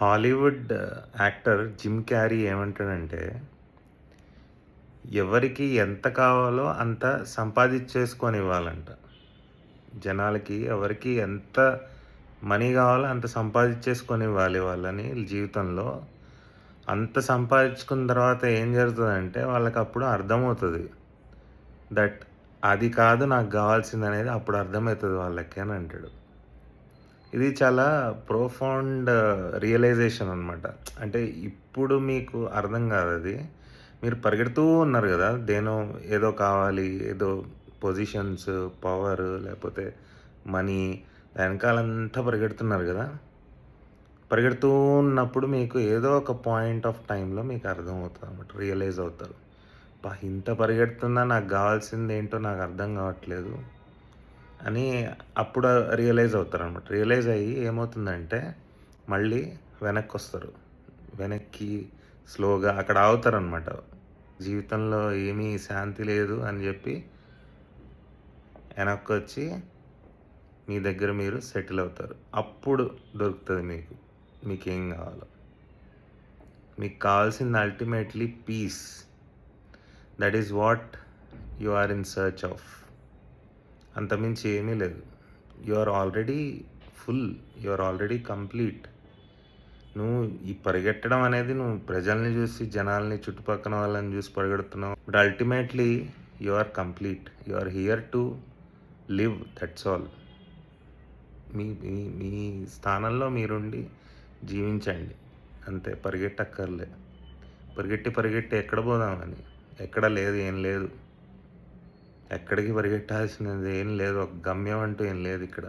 Hollywood actor Jim Carrey ఏమంటాడంటే ఎవరికి ఎంత కావాలో అంత సంపాదించేసుకొని ఇవ్వాలంట. జనాలకి ఎవరికి ఎంత మనీ కావాలో అంత సంపాదించేసుకొని ఇవ్వాలి వాళ్ళని జీవితంలో. అంత సంపాదించుకున్న తర్వాత ఏం జరుగుతుందంటే వాళ్ళకి అప్పుడు అర్థమవుతుంది దట్ అది కాదు నాకు కావాల్సింది అనేది అప్పుడు అర్థమవుతుంది వాళ్ళకి అని అంటాడు. ఇది చాలా ప్రోఫౌండ్ రియలైజేషన్ అనమాట అంటే ఇప్పుడు మీకు అర్థం కాదు అది. మీరు పరిగెడుతూ ఉన్నారు కదా దేనో ఏదో కావాలి ఏదో పొజిషన్స్ పవర్ లేకపోతే మనీ వెనకాలంతా పరిగెడుతున్నారు కదా. పరిగెడుతూ ఉన్నప్పుడు మీకు ఏదో ఒక పాయింట్ ఆఫ్ టైంలో మీకు అర్థమవుతుంది అనమాట రియలైజ్ అవుతారు. ఇంత పరిగెడుతున్నా నాకు కావాల్సింది ఏంటో నాకు అర్థం కావట్లేదు. అని అప్పుడు రియలైజ్ అవుతారు అనమాట రియలైజ్ అయ్యి ఏమవుతుందంటే మళ్ళీ వెనక్కి వస్తారు వెనక్కి స్లోగా అక్కడ ఆగుతారనమాట జీవితంలో ఏమీ శాంతి లేదు అని చెప్పి వెనక్కి వచ్చి మీ దగ్గర మీరు సెటిల్ అవుతారు. అప్పుడు దొరుకుతుంది మీకు. మీకేం కావాలో. మీకు కావాల్సింది ultimately peace that is what you are in search of అంతమించి ఏమీ లేదు. You are already full you are already complete నువ్వు ఈ పరిగెట్టడం అనేది నువ్వు ప్రజల్ని చూసి జనాల్ని చుట్టుపక్కల వాళ్ళని చూసి పరిగెడుతున్నావు. But ultimately you are complete you are here to live that's all మీ మీ మీ స్థానంలో మీరుండి జీవించండి. అంతే పరిగెట్టక్కర్లే. పరిగెట్టి పరిగెట్టి ఎక్కడ పోదామని ఎక్కడ లేదు ఏం లేదు. ఎక్కడికి పరిగెట్టాల్సినది ఏం లేదు. ఒక గమ్యం అంటూ ఏం లేదు ఇక్కడ.